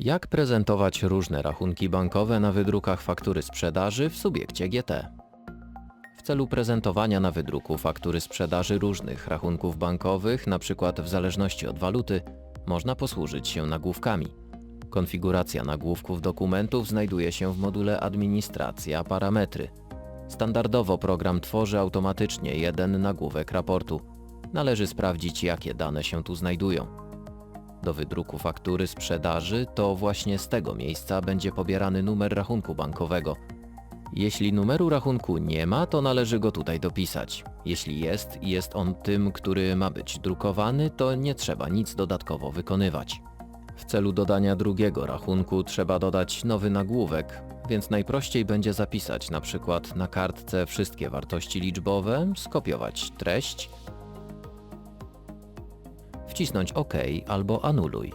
Jak prezentować różne rachunki bankowe na wydrukach faktury sprzedaży w subiekcie GT? W celu prezentowania na wydruku faktury sprzedaży różnych rachunków bankowych, np. w zależności od waluty, można posłużyć się nagłówkami. Konfiguracja nagłówków dokumentów znajduje się w module Administracja Parametry. Standardowo program tworzy automatycznie jeden nagłówek raportu. Należy sprawdzić, jakie dane się tu znajdują. Do wydruku faktury sprzedaży to właśnie z tego miejsca będzie pobierany numer rachunku bankowego. Jeśli numeru rachunku nie ma, to należy go tutaj dopisać. Jeśli jest i jest on tym, który ma być drukowany, to nie trzeba nic dodatkowo wykonywać. W celu dodania drugiego rachunku trzeba dodać nowy nagłówek, więc najprościej będzie zapisać na przykład na kartce wszystkie wartości liczbowe, skopiować treść, wcisnąć OK albo anuluj.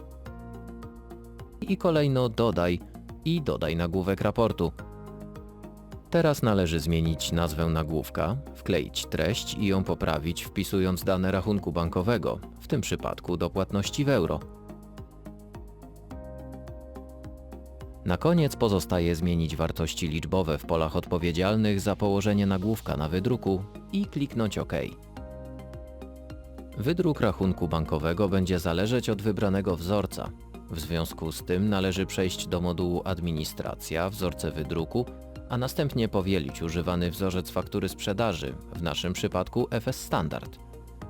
I kolejno dodaj i dodaj nagłówek raportu. Teraz należy zmienić nazwę nagłówka, wkleić treść i ją poprawić wpisując dane rachunku bankowego, w tym przypadku do płatności w euro. Na koniec pozostaje zmienić wartości liczbowe w polach odpowiedzialnych za położenie nagłówka na wydruku i kliknąć OK. Wydruk rachunku bankowego będzie zależeć od wybranego wzorca. W związku z tym należy przejść do modułu Administracja, wzorce wydruku, a następnie powielić używany wzorzec faktury sprzedaży, w naszym przypadku FS Standard.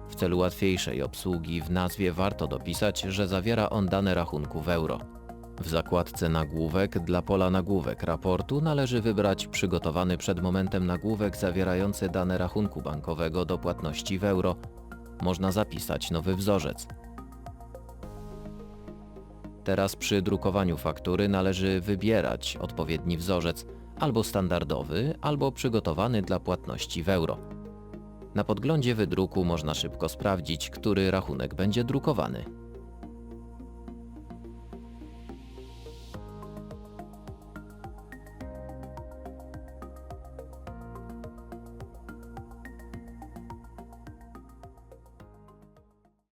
W celu łatwiejszej obsługi w nazwie warto dopisać, że zawiera on dane rachunku w euro. W zakładce Nagłówek dla pola Nagłówek raportu należy wybrać przygotowany przed momentem nagłówek zawierający dane rachunku bankowego do płatności w euro. Można zapisać nowy wzorzec. Teraz przy drukowaniu faktury należy wybierać odpowiedni wzorzec, albo standardowy, albo przygotowany dla płatności w euro. Na podglądzie wydruku można szybko sprawdzić, który rachunek będzie drukowany.